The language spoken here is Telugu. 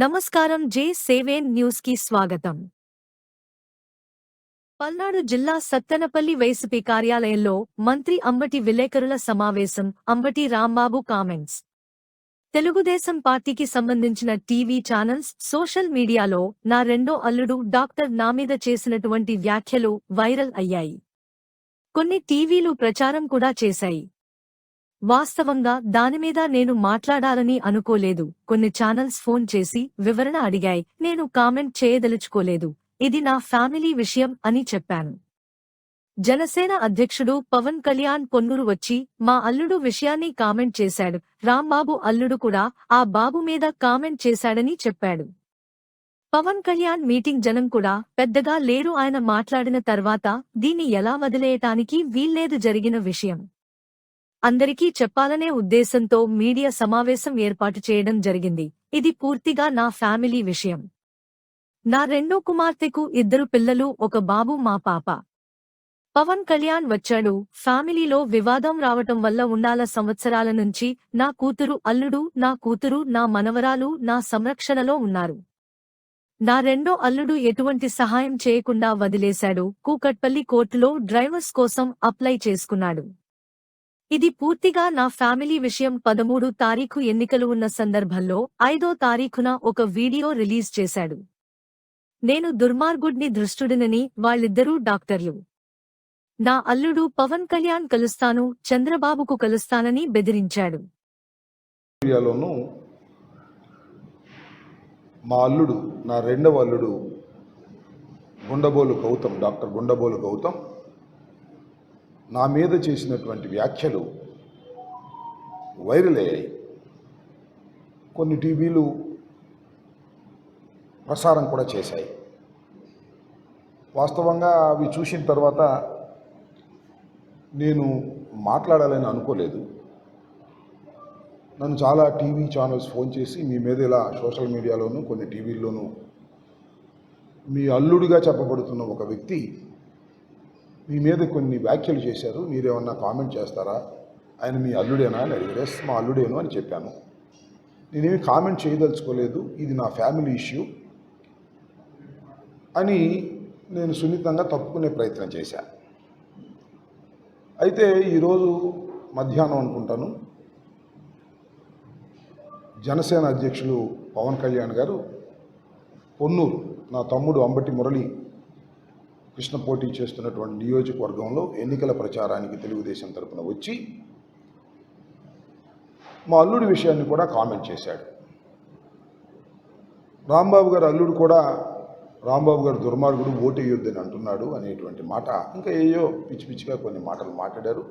నమస్కారం జే సేవేన్ న్యూస్కి స్వాగతం. పల్నాడు జిల్లా సత్తెనపల్లి వైసీపీ కార్యాలయంలో మంత్రి అంబటి విలేకరుల సమావేశం అంబటి రాంబాబు కామెంట్స్. తెలుగుదేశం పార్టీకి సంబంధించిన టీవీ ఛానల్స్ సోషల్ మీడియాలో నా రెండో అల్లుడు డాక్టర్ నా మీద చేసినటువంటి వ్యాఖ్యలు వైరల్ అయ్యాయి. కొన్ని టీవీలు ప్రచారం కూడా చేశాయి. వాస్తవంగా దానిమీద నేను మాట్లాడాలని అనుకోలేదు. కొన్ని ఛానల్స్ ఫోన్ చేసి వివరణ అడిగాయి. నేను కామెంట్ చేయదలుచుకోలేదు. ఇది నా ఫ్యామిలీ విషయం అని చెప్పాను. జనసేన అధ్యక్షుడు పవన్ కళ్యాణ్ పొన్నూరు వచ్చి మా అల్లుడు విషయాన్ని కామెంట్ చేశాడు. రాంబాబు అల్లుడు కూడా ఆ బాబు మీద కామెంట్ చేశాడని చెప్పాడు. పవన్ కళ్యాణ్ మీటింగ్ జనం కూడా పెద్దగా లేరు. ఆయన మాట్లాడిన తర్వాత దీన్ని ఎలా వదిలేయటానికి వీల్లేదు జరిగిన విషయం. అందరికీ చెప్పాలనే ఉద్దేశంతో మీడియా సమావేశం ఏర్పాటు చేయడం జరిగింది. ఇది పూర్తిగా నా ఫ్యామిలీ విషయం. నా రెండో కుమార్తెకు ఇద్దరు పిల్లలు ఒక బాబు మా పాప. పవన్ కళ్యాణ్ వచ్చాడు. ఫ్యామిలీలో వివాదం రావటం వల్ల ఉండాల సంవత్సరాల నుంచి నా కూతురు అల్లుడు నా కూతురు నా మనవరాలు నా సంరక్షణలో ఉన్నారు. నా రెండో అల్లుడు ఎటువంటి సహాయం చేయకుండా వదిలేశాడు. కూకట్పల్లి కోర్టులో డ్రైవర్స్ కోసం అప్లై చేసుకున్నాడు. ఇది పూర్తిగా నా ఫ్యామిలీ విషయం. పదమూడు తారీఖు ఎన్నికలు ఉన్న సందర్భంలో ఐదో తారీఖున ఒక వీడియో రిలీజ్ చేశాడు. నేను దుర్మార్గుడ్ని దృష్టుడినని వాళ్ళిద్దరూ డాక్టర్లు. నా అల్లుడు పవన్ కళ్యాణ్ కలుస్తాను చంద్రబాబుకు కలుస్తానని బెదిరించాడు. మా అల్లుడు నా రెండవ అల్లుడు గుండబోలు గౌతమ్ డాక్టర్ గుండబోలు గౌతమ్ నా మీద చేసినటువంటి వ్యాఖ్యలు వైరల్ అయ్యాయి. కొన్ని టీవీలు ప్రసారం కూడా చేశాయి. వాస్తవంగా అవి చూసిన తర్వాత నేను మాట్లాడాలని అనుకోలేదు. నన్ను చాలా టీవీ ఛానల్స్ ఫోన్ చేసి మీ మీద ఇలా సోషల్ మీడియాలోను కొన్ని టీవీల్లోనూ మీ అల్లుడిగా చెప్పబడుతున్న ఒక వ్యక్తి మీ మీద కొన్ని వ్యాఖ్యలు చేశారు. మీరేమన్నా కామెంట్ చేస్తారా? ఆయన మీ అల్లుడేనా? అని అడిగారు ఎస్ మా అల్లుడేను అని చెప్పాను. నేనేమి కామెంట్ చేయదలుచుకోలేదు. ఇది నా ఫ్యామిలీ ఇష్యూ అని నేను సున్నితంగా తప్పుకునే ప్రయత్నం చేశాను అయితే ఈరోజు మధ్యాహ్నం అనుకుంటాను. జనసేన అధ్యక్షులు పవన్ కళ్యాణ్ గారు పొన్నూరు నా తమ్ముడు అంబటి మురళి కృష్ణ పోటీ చేస్తున్నటువంటి నియోజకవర్గంలో ఎన్నికల ప్రచారానికి తెలుగుదేశం తరపున వచ్చి మా అల్లుడి విషయాన్ని కూడా కామెంట్ చేశాడు. రాంబాబు గారు అల్లుడు కూడా రాంబాబు గారు దుర్మార్గుడు ఓటేయొద్దని అంటున్నాడు అనేటువంటి మాట. ఇంకా ఏయో పిచ్చి పిచ్చిగా కొన్ని మాటలు మాట్లాడారు.